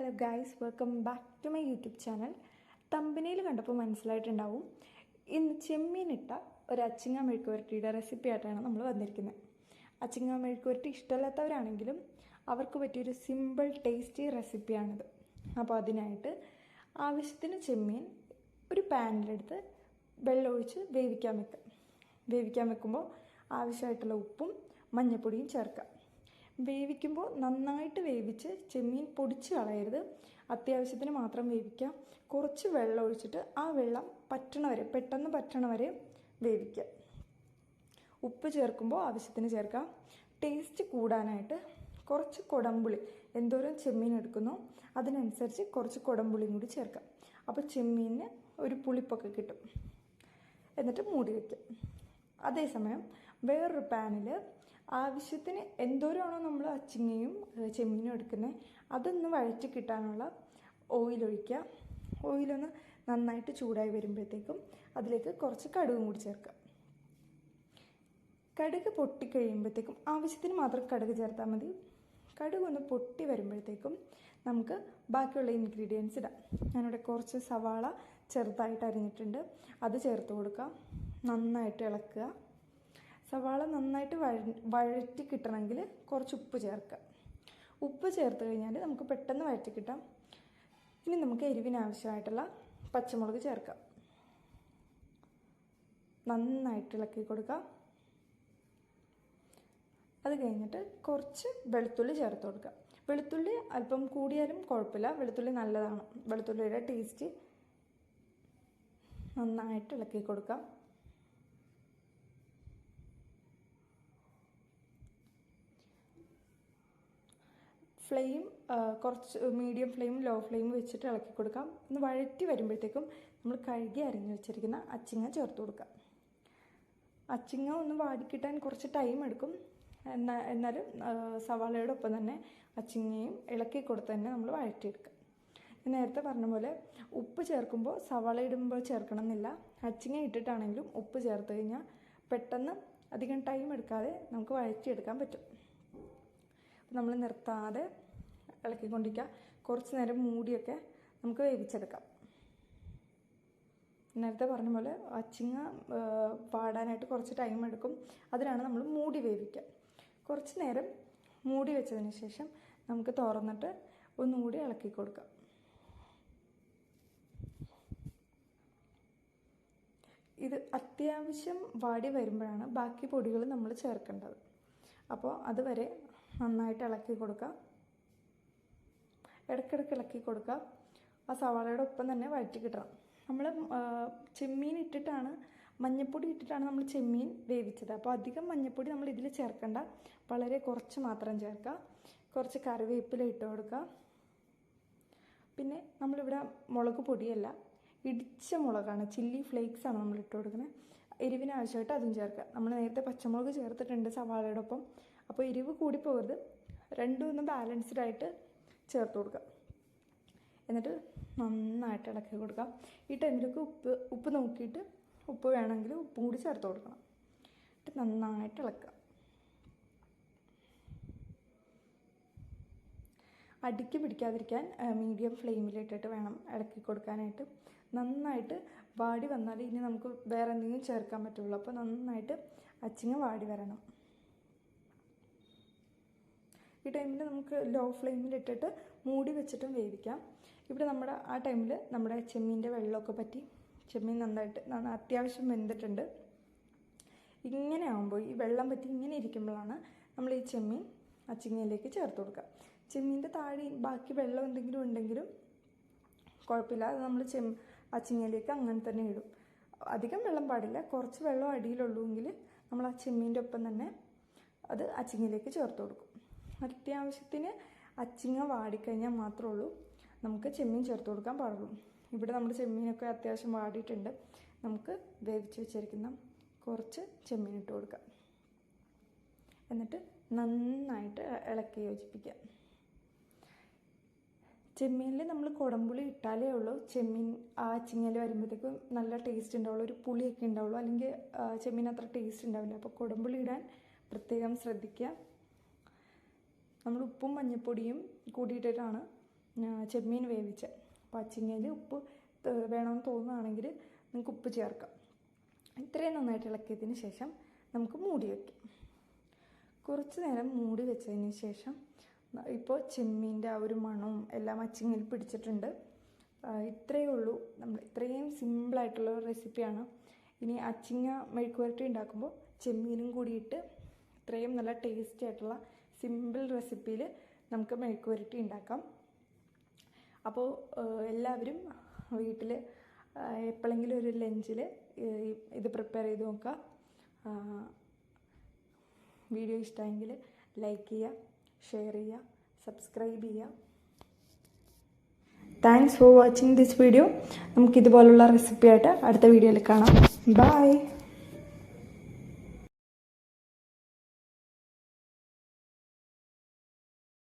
Hello guys welcome back to my YouTube channel തമ്പനയിൽ കണ്ടപ്പോൾ മനസ്സിലായിട്ടുണ്ടാവും. ഇന്ന് ചെമ്മീനിട്ട ഒരു അച്ചിങ്ങ മെഴുക്കുവരട്ടിയുടെ റെസിപ്പി ആയിട്ടാണ് നമ്മൾ വന്നിരിക്കുന്നത് അച്ചിങ്ങ മെഴുക്കുവരട്ടി ഇഷ്ടമല്ലാത്തവരാണെങ്കിലും അവർക്ക് പറ്റിയൊരു സിമ്പിൾ ടേസ്റ്റി റെസിപ്പിയാണിത് അപ്പോൾ അതിനായിട്ട് ആവശ്യത്തിന് ചെമ്മീൻ ഒരു പാനിലെടുത്ത് വെള്ളമൊഴിച്ച് വേവിക്കാൻ വെക്കുക വേവിക്കാൻ വെക്കുമ്പോൾ ആവശ്യമായിട്ടുള്ള ഉപ്പും മഞ്ഞൾപ്പൊടിയും ചേർക്കുക വേവിക്കുമ്പോൾ നന്നായിട്ട് വേവിച്ച് ചെമ്മീൻ പൊടിച്ച് കളയരുത്. അത്യാവശ്യത്തിന് മാത്രം വേവിക്കാം. കുറച്ച് വെള്ളം ഒഴിച്ചിട്ട് ആ വെള്ളം പറ്റണ വരെ പെട്ടെന്ന് പറ്റണ വരെ വേവിക്കുക ഉപ്പ് ചേർക്കുമ്പോൾ ആവശ്യത്തിന് ചേർക്കാം. ടേസ്റ്റ് കൂടാനായിട്ട് കുറച്ച് കൊടമ്പുളി എന്തോരം ചെമ്മീൻ എടുക്കുന്നു അതിനനുസരിച്ച് കുറച്ച് കൊടമ്പുളിയും കൂടി ചേർക്കാം. അപ്പോൾ ചെമ്മീനിന് ഒരു പുളിപ്പൊക്കെ കിട്ടും. എന്നിട്ട് മൂടി വയ്ക്കാം അതേസമയം വേറൊരു പാനിൽ ആവശ്യത്തിന് എന്തോരമാണോ നമ്മൾ അച്ചിങ്ങയും ചെമ്മീനും എടുക്കുന്നത് അതൊന്ന് വഴറ്റി കിട്ടാനുള്ള ഓയിൽ ഒഴിക്കുക. ഓയിലൊന്ന് നന്നായിട്ട് ചൂടായി വരുമ്പോഴത്തേക്കും അതിലേക്ക് കുറച്ച് കടുകും കൂടി ചേർക്കുക. കടുക് പൊട്ടിക്കഴിയുമ്പോഴത്തേക്കും ആവശ്യത്തിന് മാത്രം കടുക് ചേർത്താൽ മതി. കടുക് ഒന്ന് പൊട്ടി വരുമ്പോഴത്തേക്കും നമുക്ക് ബാക്കിയുള്ള ഇൻഗ്രീഡിയൻസ് ഇടാം. ഞാനിവിടെ കുറച്ച് സവാള ചെറുതായിട്ട് അരിഞ്ഞിട്ടുണ്ട്. അത് ചേർത്ത് കൊടുക്കുക. നന്നായിട്ട് ഇളക്കുക. സവാള നന്നായിട്ട് വഴ വഴറ്റി കിട്ടണമെങ്കിൽ കുറച്ച് ഉപ്പ് ചേർക്കുക. ഉപ്പ് ചേർത്ത് കഴിഞ്ഞാൽ നമുക്ക് പെട്ടെന്ന് വഴറ്റി കിട്ടാം. ഇനി നമുക്ക് എരിവിനാവശ്യമായിട്ടുള്ള പച്ചമുളക് ചേർക്കാം. നന്നായിട്ട് ഇളക്കി കൊടുക്കുക. അത് കഴിഞ്ഞിട്ട് കുറച്ച് വെളുത്തുള്ളി ചേർത്ത് കൊടുക്കുക. വെളുത്തുള്ളി അല്പം കൂടിയാലും കുഴപ്പമില്ല. വെളുത്തുള്ളി നല്ലതാണ്. വെളുത്തുള്ളിയുടെ ടേസ്റ്റ് നന്നായിട്ട് ഇളക്കി കൊടുക്കാം. ഫ്ലെയിം കുറച്ച് മീഡിയം ഫ്ലെയിം ലോ ഫ്ലെയിം വെച്ചിട്ട് ഇളക്കി കൊടുക്കാം. ഒന്ന് വഴറ്റി വരുമ്പോഴത്തേക്കും നമ്മൾ കഴുകി അരിഞ്ഞു വെച്ചിരിക്കുന്ന അച്ചിങ്ങ ചേർത്ത് കൊടുക്കാം അച്ചിങ്ങ ഒന്ന് വാടിക്കിട്ടാൻ കുറച്ച് ടൈം എടുക്കും. എന്നാ എന്നാലും സവാളയോടൊപ്പം തന്നെ അച്ചിങ്ങയും ഇളക്കി കൊടുത്ത് തന്നെ നമ്മൾ വഴറ്റിയെടുക്കാം ഞാൻ നേരത്തെ പറഞ്ഞ പോലെ ഉപ്പ് ചേർക്കുമ്പോൾ സവാള ഇടുമ്പോൾ ചേർക്കണം എന്നില്ല അച്ചിങ്ങ ഇട്ടിട്ടാണെങ്കിലും ഉപ്പ് ചേർത്ത് കഴിഞ്ഞാൽ പെട്ടെന്ന് അധികം ടൈം എടുക്കാതെ നമുക്ക് വഴറ്റിയെടുക്കാൻ പറ്റും. നമ്മൾ നിർത്താതെ ഇളക്കിക്കൊണ്ടിരിക്കുക. കുറച്ച് നേരം മൂടിയൊക്കെ നമുക്ക് വേവിച്ചെടുക്കാം. നേരത്തെ പറഞ്ഞ പോലെ അച്ചിങ്ങ പാടാനായിട്ട് കുറച്ച് ടൈം എടുക്കും. അതിനാണ് നമ്മൾ മൂടി വേവിക്കുക. കുറച്ച് നേരം മൂടി വെച്ചതിന് ശേഷം നമുക്ക് തുറന്നിട്ട് ഒന്നുകൂടി ഇളക്കി കൊടുക്കാം. ഇത് അത്യാവശ്യം വാടി വരുമ്പോഴാണ് ബാക്കി പൊടികൾ നമ്മൾ ചേർക്കേണ്ടത്. അപ്പോൾ അതുവരെ നന്നായിട്ട് ഇളക്കി കൊടുക്കുക ഇടയ്ക്കിടയ്ക്ക് ഇളക്കി കൊടുക്കുക. ആ സവാളയുടെ ഒപ്പം തന്നെ വഴറ്റി കിട്ടണം നമ്മൾ ചെമ്മീൻ ഇട്ടിട്ടാണ് മഞ്ഞപ്പൊടി ഇട്ടിട്ടാണ് നമ്മൾ ചെമ്മീൻ വേവിച്ചത്. അപ്പോൾ അധികം മഞ്ഞപ്പൊടി നമ്മൾ ഇതിൽ ചേർക്കണ്ട. വളരെ കുറച്ച് മാത്രം ചേർക്കുക. കുറച്ച് കറിവേപ്പില ഇട്ട് കൊടുക്കുക. പിന്നെ നമ്മളിവിടെ മുളക് പൊടിയല്ല ഇടിച്ച മുളകാണ്. ചില്ലി ഫ്ലേക്സ് ആണ് നമ്മൾ ഇട്ട് കൊടുക്കുന്നത് എരിവിന് ആവശ്യമായിട്ട് അതും ചേർക്കുക. നമ്മൾ നേരത്തെ പച്ചമുളക് ചേർത്തിട്ടുണ്ട് സവാളയുടെ ഒപ്പം. അപ്പോൾ എരിവ് കൂടി പോകരുത്. രണ്ടും ഒന്ന് ബാലൻസ്ഡ് ആയിട്ട് ചേർത്ത് കൊടുക്കുക എന്നിട്ട് നന്നായിട്ട് ഇളക്കി കൊടുക്കുക ഈ ടൈമിലൊക്കെ ഉപ്പ് ഉപ്പ് നോക്കിയിട്ട് ഉപ്പ് വേണമെങ്കിൽ ഉപ്പും കൂടി ചേർത്ത് കൊടുക്കണം. എന്നിട്ട് നന്നായിട്ട് ഇളക്കുക. അടിക്ക് പിടിക്കാതിരിക്കാൻ മീഡിയം ഫ്ലെയിമിലിട്ടിട്ട് വേണം ഇളക്കി കൊടുക്കാനായിട്ട്. നന്നായിട്ട് വാടി വന്നാൽ ഇനി നമുക്ക് വേറെ എന്തെങ്കിലും ചേർക്കാൻ പറ്റുള്ളൂ. അപ്പോൾ നന്നായിട്ട് അച്ചിങ്ങ വാടി വരണം. ഈ ടൈമിൽ നമുക്ക് ലോ ഫ്ലെയിമിലിട്ടിട്ട് മൂടി വെച്ചിട്ടും വേവിക്കാം. ഇവിടെ നമ്മുടെ ആ ടൈമിൽ നമ്മുടെ ചെമ്മീന്റെ വെള്ളമൊക്കെ പറ്റി. ചെമ്മീൻ നന്നായിട്ട് അത്യാവശ്യം വെന്തിട്ടുണ്ട്. ഇങ്ങനെ ആകുമ്പോൾ ഈ വെള്ളം പറ്റി ഇങ്ങനെ ഇരിക്കുമ്പോഴാണ് നമ്മൾ ഈ ചെമ്മീൻ അച്ചിങ്ങയിലേക്ക് ചേർത്ത് കൊടുക്കുക. ചെമ്മീന്റെ താഴെ ബാക്കി വെള്ളം എന്തെങ്കിലും ഉണ്ടെങ്കിലും കുഴപ്പമില്ല. അത് നമ്മൾ ചെം അച്ചിങ്ങയിലേക്ക് അങ്ങനെ തന്നെ ഇടും. അധികം വെള്ളം പാടില്ല. കുറച്ച് വെള്ളം അടിയിലുള്ളൂ അടിയിലുള്ളൂവെങ്കിൽ നമ്മൾ ആ ചെമ്മീന്റെ ഒപ്പം തന്നെ അത് അച്ചിങ്ങയിലേക്ക് ചേർത്ത് കൊടുക്കും. അത്യാവശ്യത്തിന് അച്ചിങ്ങ വാടിക്കഴിഞ്ഞാൽ മാത്രമേ ഉള്ളൂ. നമുക്ക് ചെമ്മീൻ ചേർത്ത് കൊടുക്കാൻ പാടുള്ളൂ. ഇവിടെ നമ്മുടെ ചെമ്മീനൊക്കെ അത്യാവശ്യം വാടിയിട്ടുണ്ട്. നമുക്ക് വേവിച്ച് വെച്ചിരിക്കുന്ന കുറച്ച് ചെമ്മീൻ ഇട്ട് കൊടുക്കാം. എന്നിട്ട് നന്നായിട്ട് ഇളക്കി യോജിപ്പിക്കുക ചെമ്മീനിൽ നമ്മൾ കുടംപുളി ഇട്ടാലേ ഉള്ളൂ. ചെമ്മീൻ ആ ചിങ്ങൽ വരുമ്പോഴത്തേക്കും നല്ല ടേസ്റ്റ് ഉണ്ടാവുള്ളൂ. ഒരു പുളിയൊക്കെ ഉണ്ടാവുള്ളൂ. അല്ലെങ്കിൽ ചെമ്മീൻ അത്ര ടേസ്റ്റ് ഉണ്ടാവില്ല. അപ്പോൾ കുടംപുളി ഇടാൻ പ്രത്യേകം ശ്രദ്ധിക്കുക. നമ്മൾ ഉപ്പും മഞ്ഞൾപ്പൊടിയും കൂടിയിട്ടിട്ടാണ് ആ, ചെമ്മീൻ വേവിച്ചത് അച്ചിങ്ങയിൽ ഉപ്പ് വേണമെന്ന് തോന്നുകയാണെങ്കിൽ നിങ്ങൾക്ക് ഉപ്പ് ചേർക്കാം. ഇത്രയും നന്നായിട്ട് ഇളക്കിയതിന് ശേഷം നമുക്ക് മൂടി വയ്ക്കാം കുറച്ച് നേരം മൂടി വെച്ചതിന് ശേഷം ഇപ്പോൾ ചെമ്മീന്റെ ആ ഒരു മണവും എല്ലാം അച്ചിങ്ങിൽ പിടിച്ചിട്ടുണ്ട്. ഇത്രയേ ഉള്ളൂ. നമ്മൾ ഇത്രയും സിമ്പിളായിട്ടുള്ള റെസിപ്പിയാണ്. ഇനി അച്ചിങ്ങ മെഴുക്കുവരട്ടി ഉണ്ടാക്കുമ്പോൾ ചെമ്മീനും കൂടിയിട്ട് ഇത്രയും നല്ല ടേസ്റ്റി ആയിട്ടുള്ള സിമ്പിൾ റെസിപ്പിയിൽ നമുക്ക് മെഴുക്കുവരട്ടി ഉണ്ടാക്കാം. അപ്പോൾ എല്ലാവരും വീട്ടിൽ എപ്പോഴെങ്കിലും ഒരു ലഞ്ചിൽ ഇത് പ്രിപ്പയർ ചെയ്ത് നോക്കുക. വീഡിയോ ഇഷ്ടമെങ്കിൽ ലൈക്ക് ചെയ്യുക ഷെയർ ചെയ്യുക സബ്സ്ക്രൈബ് ചെയ്യുക. Thanks for watching this video. നമുക്കിതുപോലുള്ള recipe ആയിട്ട് അടുത്ത വീഡിയോയിൽ കാണാം. ബൈ.